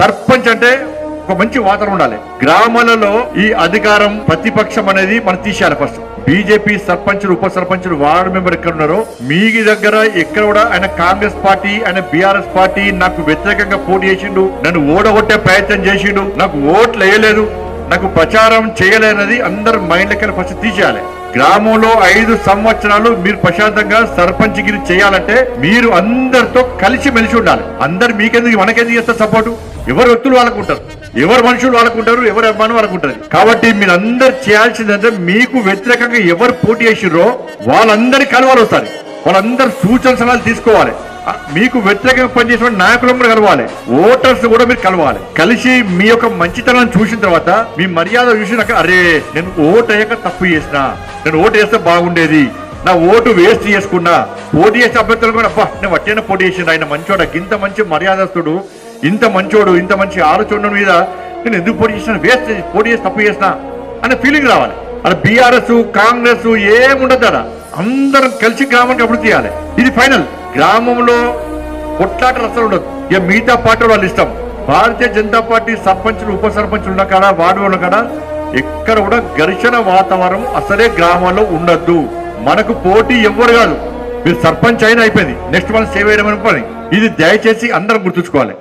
సర్పంచ్ అంటే ఒక మంచి వాతావరణం ఉండాలి. గ్రామాలలో ఈ అధికారం ప్రతిపక్షం అనేది మనం తీసేయాలి ఫస్ట్ బీజేపీ సర్పంచులు ఉప సర్పంచులు వార్డు మెంబర్ ఎక్కడ ఉన్నారో మీ దగ్గర ఎక్కడ కూడా ఆయన కాంగ్రెస్ పార్టీ ఆయన బీఆర్ఎస్ పార్టీ నాకు వ్యతిరేకంగా పోటీ చేసిండు నన్ను ఓడగొట్టే ప్రయత్నం చేసిండు నాకు ఓట్లు వేయలేదు నాకు ప్రచారం చేయలేనది అందరు మైండ్లకి ఫస్ట్ తీసేయాలి. గ్రామంలో ఐదు సంవత్సరాలు మీరు ప్రశాంతంగా సర్పంచ్ గిరి చేయాలంటే మీరు అందరితో కలిసి మెలిసి ఉండాలి. అందరు మీకెందుకు మనకెందుకు చేస్తారు సపోర్టు? ఎవరు వ్యక్తులు వాళ్ళకు ఉంటారు ఎవరు మనుషులు వాళ్ళకు ఉంటారు ఎవరు అభిమానం వాళ్ళకు కాబట్టి మీరు అందరు చేయాల్సిందంటే మీకు వ్యతిరేకంగా ఎవరు పోటీ చేసిర్రో వాళ్ళందరి కలవాలి వస్తారు వాళ్ళందరు సూచన సలహాలు తీసుకోవాలి. మీకు వ్యతిరేకంగా పనిచేసిన నాయకులను కూడా కలవాలి. ఓటర్స్ కూడా మీరు కలవాలి. కలిసి మీ యొక్క మంచితనాన్ని చూసిన తర్వాత మీ మర్యాద చూసినాక అరే నేను ఓటు అయ్యాక తప్పు చేసిన నేను ఓటు వేస్తే బాగుండేది నా ఓటు వేస్ట్ చేసుకున్నా పోటీ చేసే అభ్యర్థులు కూడా అబ్బా నేను వట్టేన పోటీ చేసిన ఆయన మంచోడ ఇంత మంచి మర్యాదస్తుడు ఇంత మంచోడు ఇంత మంచి ఆలోచన మీద నేను ఎందుకు పోటీ చేసిన? వేస్ట్ పోటీ చేసి తప్పు చేసిన అనే ఫీలింగ్ రావాలి. అలా బీఆర్ఎస్ కాంగ్రెస్ ఏముండదు అలా అందరం కలిసి గ్రామానికి అభివృద్ధి చేయాలి. ఇది ఫైనల్ గ్రామంలో కొట్లాట అసలు ఉండదు. ఇక మిగతా పార్టీ వాళ్ళు ఇష్టం. భారతీయ జనతా పార్టీ సర్పంచులు ఉప సర్పంచులు ఉన్న కాడ వార్డు ఉన్న కాడ ఎక్కడ కూడా ఘర్షణ వాతావరణం అసలే గ్రామాల్లో ఉండద్దు మనకు పోటీ ఎవ్వరు కాదు. మీరు సర్పంచ్ అయినా అయిపోయింది. నెక్స్ట్ మనం సేవ్ చేయడం పని ఇది దయచేసి అందరం గుర్తుంచుకోవాలి.